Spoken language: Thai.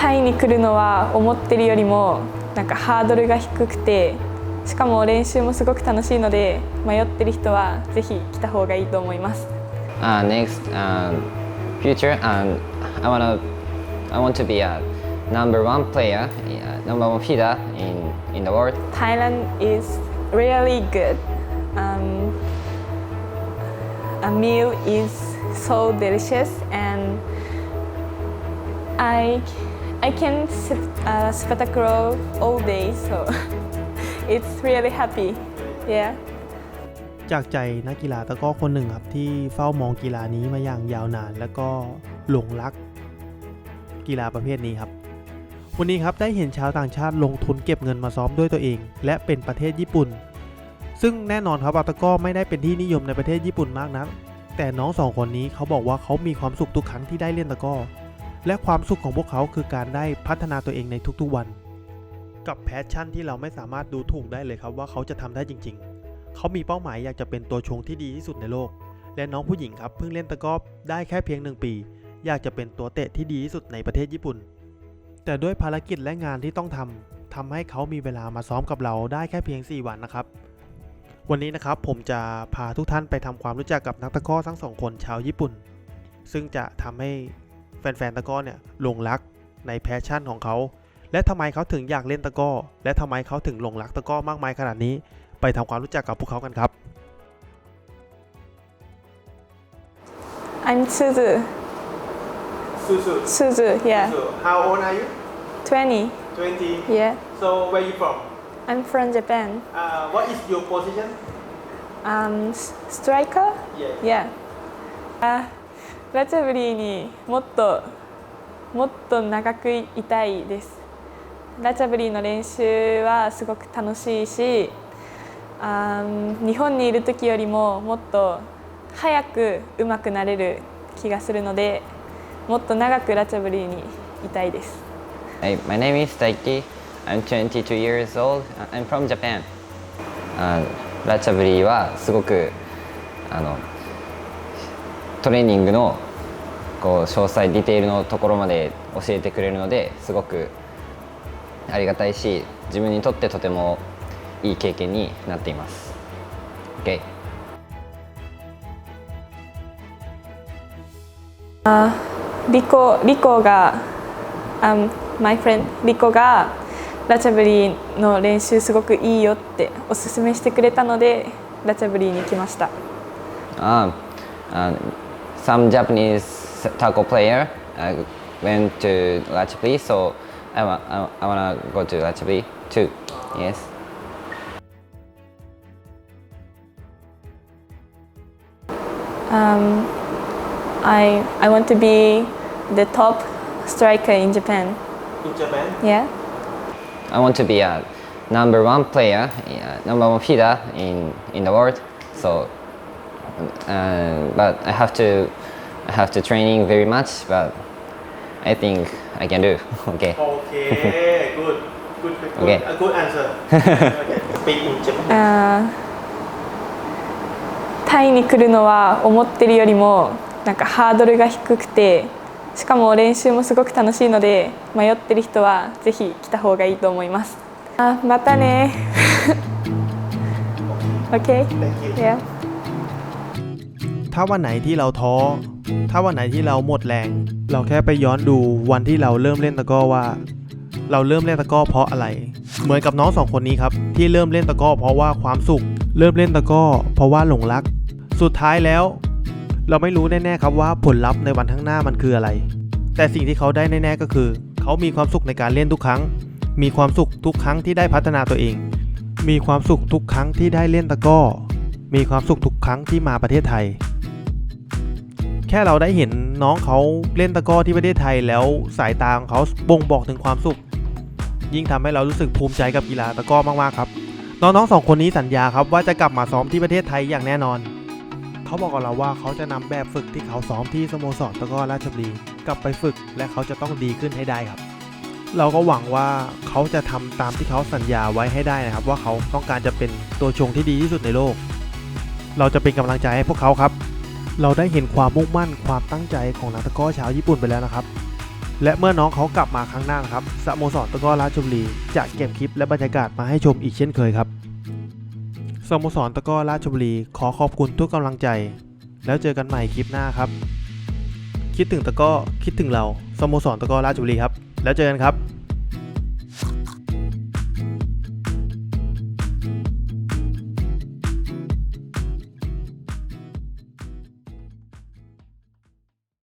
タイに来るのは思ってるよりもなんかハードルが低くてしかも練習もすごく楽しいので迷ってる人はぜひ来た方がいいと思います Uh, next, um, future, um, I wanna, I want to be a number one player, uh, number one feeder in in the world. Thailand is really good um, a meal is so delicious and I I can sit uh, spectacle all day so it's really happy yeah จากใจนักกีฬาตะกร้อคนหนึ่งครับที่เฝ้ามองกีฬานี้มาอย่างยาวนาน แล้วก็หลงรักกีฬาประเภทนี้ครับ วันนี้ครับได้เห็นชาวต่างชาติลงทุนเก็บเงินมาซ้อมด้วยตัวเอง และเป็นประเทศญี่ปุ่น ซึ่งแน่นอนครับว่าตะก้อไม่ได้เป็นที่นิยมในประเทศญี่ปุ่นมากนักแต่น้องสองคนนี้เขาบอกว่าเขามีความสุขทุกครั้งที่ได้เล่นตะก้อ และความสุขของพวกเขาคือการได้พัฒนาตัวเองในทุกๆวัน กับแพชชั่นที่เราไม่สามารถดูถูกได้เลยครับว่าเขาจะทำได้จริง ๆ เขามีเป้าหมายอยากจะเป็นตัวชงที่ดีที่สุดในโลก และน้องผู้หญิงครับเพิ่งเล่นตะกร้อได้แค่เพียงหนึ่งปี อยากจะเป็นตัวเตะที่ดีที่สุดในประเทศญี่ปุ่น แต่ด้วยภารกิจและงานที่ต้องทำทำให้เขามีเวลามาซ้อมกับเราได้แค่เพียง 4 วันนะครับวันนี้นะครับผมจะพาทุกท่านไปทำความรู้จักกับนักตะกร้อทั้งสองคนชาวญี่ปุ่น ซึ่งจะทำให้ แฟนๆตะกร้อเนี่ยหลงรักในแพชชั่นของเขา และทำไมเขาถึงอยากเล่นตะกร้อ และทำไมเขาถึงหลงรักตะกร้อมากมายขนาดนี้ ไปทำความรู้จักกับพวกเขากันครับ I'm Suzu Susu. Suzu yeah So, how old are you? 20 20. yeah So, where you from? I'm from Japan Uh, what is your position? um, s- striker Yeah. Yeah. あラチャブリーにもっともっと長くいたいですラチャブリーの練習はすごく楽しいしあ日本にいる時よりももっと早く上手くなれる気がするのでもっと長くラチャブリーにいたいです Hi, my name is Taiki. I'm 22 years old. I'm from Japan. ラチャブリーはすごくあのトレーニングのこう詳細ディテールのところまで教えてくれるのですごくありがたいし自分にとってとてもいい経験になっています。OK。リコリコが、um, my friend リコがラチャブリーの練習すごくいいよっておすすめしてくれたのでラチャブリーに来ました。Um, uh, some Japanese taco player uh, went to Lachapli, so I, wa- I, I wanna go to Lachapli too. Yes. Um, I I want to be the top striker in Japan. In Japan? Yeah. I want to be a number one player, uh, number one feeder in, in the world. So, uh, but I have to I have to training very much, but I think I can do. okay. Okay, good. Good, good, good. Okay. A good answer. okay. Speak in Japanese. タイに来るのは思ってるよりもなんかハードルが低くてしかも練習もすごく楽しいので迷ってる人はぜひ来た方がいいと思います。あまたね。OK? Thank you. Yeah. ถ้าวันไหนที่เราท้อ ถ้าวันไหนที่เราหมดแรง เราแค่ไปย้อนดูวันที่เราเริ่มเล่นตะก้อว่า เราเริ่มเล่นตะก้อเพราะอะไร เหมือนกับน้องสองคนนี้ครับที่เริ่มเล่นตะก้อเพราะว่าความสุข เริ่มเล่นตะก้อเพราะว่าหลงรัก สุดท้ายแล้ว เราไม่รู้แน่ๆครับว่าผลลัพธ์ในวันข้างหน้ามันคืออะไร แต่สิ่งที่เขาได้แน่ๆก็คือ เขามีความสุขในการเล่นทุกครั้ง มีความสุขทุกครั้งที่ได้พัฒนาตัวเอง มีความสุขทุกครั้งที่ได้เล่นตะก้อมีความสุขทุกครั้งที่มาประเทศไทย แค่เราได้เห็นน้องเขาเล่นตะก้อที่ประเทศไทยแล้วสายตาของเขาบ่งบอกถึงความสุข ยิ่งทำให้เรารู้สึกภูมิใจกับกีฬาตะก้อมากๆครับ น้องๆสองคนนี้สัญญาครับว่าจะกลับมาซ้อมที่ประเทศไทยอย่างแน่นอน เขาบอกกับเราว่าเขาจะนำแบบฝึกที่เขาซ้อมที่สโมสรตะก้อราชบุรีกลับไปฝึกและเขาจะต้องดีขึ้นให้ได้ครับ เราก็หวังว่าเขาจะทำตามที่เขาสัญญาไว้ให้ได้นะครับ ว่าเขาต้องการจะเป็นตัวชงที่ดีที่สุดในโลก เราจะเป็นกำลังใจให้พวกเขาครับ เราได้เห็นความมุ่งมั่นความตั้งใจของนักตะกร้อชาวญี่ปุ่นไปแล้วนะครับ และเมื่อน้องเขากลับมาครั้งหน้านะครับสโมสรตะกร้อราชบุรีจะเก็บคลิปและบรรยากาศมาให้ชมอีกเช่นเคยครับสโมสรตะกร้อราชบุรีขอขอบคุณทุกกำลังใจ แล้วเจอกันใหม่คลิปหน้าครับ คิดถึงตะกร้อคิดถึงเราสโมสรตะกร้อราชบุรีครับ แล้วเจอกันครับ